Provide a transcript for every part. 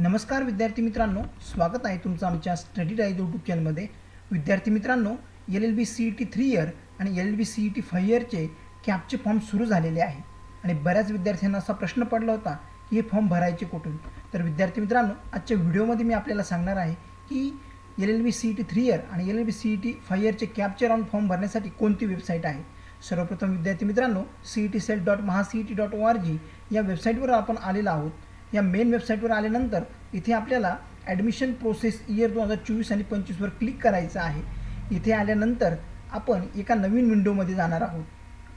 नमस्कार विद्यार्थी मित्रांनो स्वागत आहे तुमचं आमच्या स्टडी डाईज यूट्यूब चॅनलमध्ये विद्यार्थी मित्रांनो L L B C E T three year आणि L L B C E T five इयरचे कॅपचे फॉर्म सुरू झालेले आहे. आणि बऱ्याच विद्यार्थ्यांना असा प्रश्न पडला होता की हे फॉर्म भरायचे कुठून? तर विद्यार्थी मित्रांनो आजच्या व्हिडिओमध्ये मी आपल्याला सांगणार आहे की L L B C E T three year आणि L L B C E T five इयरचे कॅपचे राऊंड फॉर्म भरण्यासाठी कोणती वेबसाईट आहे? सर्वप्रथम विद्यार्थी मित्रांनो C E T cell dot Maha C E T dot O R G या वेबसाईटवर आपण आलेलो आहोत. या मेन वेबसाईटवर आल्यानंतर इथे आपल्याला ॲडमिशन प्रोसेस इयर दोन हजार चोवीस आणि पंचवीसवर क्लिक करायचं आहे. इथे आल्यानंतर आपण एका नवीन विंडोमध्ये जाणार आहोत.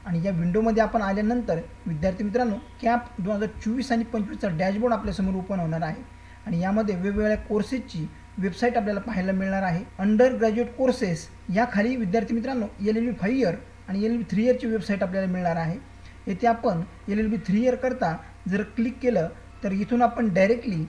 आणि या विंडोमध्ये आपण आल्यानंतर विद्यार्थी मित्रांनो कॅप दोन हजार चोवीस आणि पंचवीसचा डॅशबोर्ड आपल्यासमोर ओपन होणार आहे. आणि यामध्ये वेगवेगळ्या कोर्सेसची वेबसाईट आपल्याला पाहायला मिळणार आहे. अंडर ग्रॅज्युएट कोर्सेस या खाली विद्यार्थी मित्रांनो L L B five year आणि एल एल बी थ्री इयरची वेबसाईट आपल्याला मिळणार आहे. येथे आपण एल एल बी थ्री इयरकरता जर क्लिक केलं तर इथून आपण directly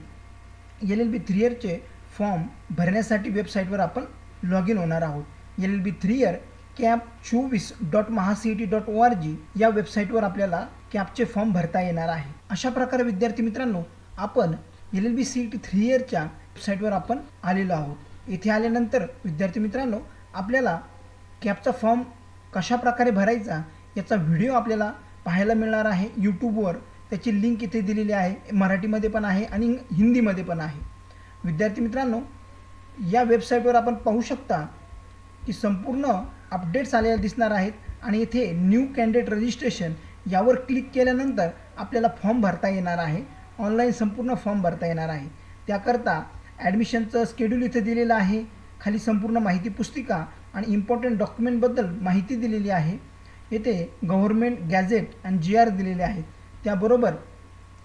L L B three इयरचे form भरण्यासाठी वेबसाईटवर आपण लॉग इन होणार आहोत. L L B three year cap चोवीस dot Maha C E T dot O R G या वेबसाईटवर आपल्याला कॅपचे फॉर्म भरता येणार आहे. अशा प्रकारे विद्यार्थी मित्रांनो आपण L L B C E T three इयरच्या वेबसाईटवर आपण आलेलो आहोत. इथे आल्यानंतर विद्यार्थी मित्रांनो आपल्याला कॅपचा फॉर्म कशा प्रकारे भरायचा याचा व्हिडिओ आपल्याला पाहायला मिळणार आहे यूट्यूबवर त्याची लिंक इथे दिलेली आहे मराठीमध्ये पण आहे आणि हिंदीमध्ये पण आहे. विद्यार्थी मित्रांनो या वेबसाईटवर आपण पाहू शकता की संपूर्ण अपडेट्स आलेल्या दिसणार आहेत आणि इथे न्यू कॅन्डिडेट रजिस्ट्रेशन यावर क्लिक केल्यानंतर आपल्याला फॉर्म भरता येणार आहे. ऑनलाईन संपूर्ण फॉर्म भरता येणार आहे. त्याकरता ॲडमिशनचं स्केड्यूल इथे दिलेलं आहे. खाली संपूर्ण माहिती पुस्तिका आणि इम्पॉर्टंट डॉक्युमेंटबद्दल माहिती दिलेली आहे. येथे गव्हर्मेंट गॅझेट आणि जी आर दिलेले आहेत. त्याबरोबर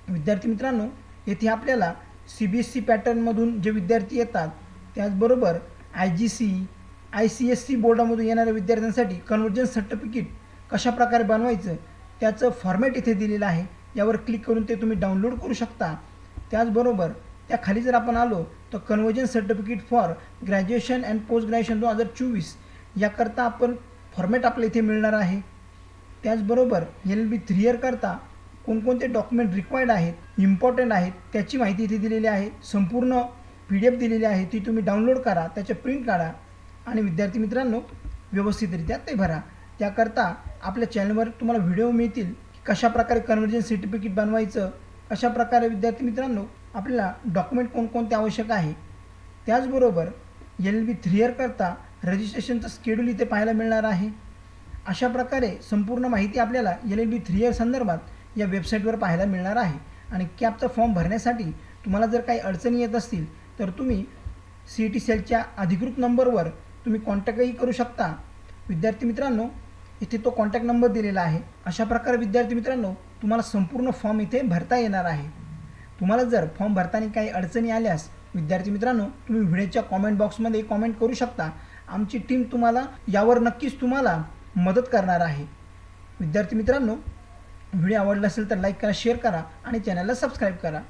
विद्यार्थी मित्रांनो येथे आपल्याला सी बी एस सी पॅटर्नमधून जे विद्यार्थी येतात त्याचबरोबर I G C I C S C बोर्डामधून येणाऱ्या विद्यार्थ्यांसाठी कन्वर्जन्स सर्टिफिकेट कशा प्रकारे बनवायचं त्याचं फॉर्मॅट इथे दिलेलं आहे. यावर क्लिक करून ते तुम्ही डाउनलोड करू शकता. त्याचबरोबर त्या खाली जर आपण आलो तर conversion certificate for graduation and post graduation दोन हजार चोवीस याकरता आपण फॉर्मॅट आपल्या इथे मिळणार आहे. त्याचबरोबर एल बी थ्री इयरकरता कोणकोणते डॉक्युमेंट रिक्वायर्ड आहेत इम्पॉर्टंट आहेत त्याची माहिती इथे दिलेली आहे संपूर्ण पी डी एफ दिलेली आहे ती तुम्ही डाउनलोड करा त्याचे प्रिंट काढा आणि विद्यार्थी मित्रांनो व्यवस्थितरित्या ते भरा. त्याकरता आपल्या चॅनलवर तुम्हाला व्हिडिओ मिळतील की कशा प्रकारे सर्टिफिकेट बनवायचं कशा प्रकारे विद्यार्थी मित्रांनो आपल्याला डॉक्युमेंट कोणकोणते आवश्यक आहे त्याचबरोबर एल बी थ्री इयरकरता रजिस्ट्रेशनचं स्केड्यूल इथे पाहायला मिळणार आहे. अशा प्रकारे संपूर्ण माहिती आपल्याला L L B three year संदर्भात या वेबसाईटवर पाहायला मिळणार आहे. आणि कॅबचा फॉर्म भरण्यासाठी तुम्हाला जर काही अडचणी येत असतील तर तुम्ही सी ई टी सेलच्या अधिकृत नंबरवर तुम्ही कॉन्टॅक्टही करू शकता. विद्यार्थी मित्रांनो इथे तो कॉन्टॅक्ट नंबर दिलेला आहे. अशा प्रकारे विद्यार्थी मित्रांनो तुम्हाला संपूर्ण फॉर्म इथे भरता येणार आहे. तुम्हाला जर फॉर्म भरताना काही अडचणी आल्यास विद्यार्थी मित्रांनो तुम्ही व्हिडिओच्या कॉमेंट बॉक्समध्ये कॉमेंट करू शकता. आमची टीम तुम्हाला यावर नक्कीच तुम्हाला मदत करणार आहे. विद्यार्थी मित्रांनो व्हिडिओ आवडला असेल तर लाईक करा शेअर करा आणि चॅनलला सबस्क्राईब करा.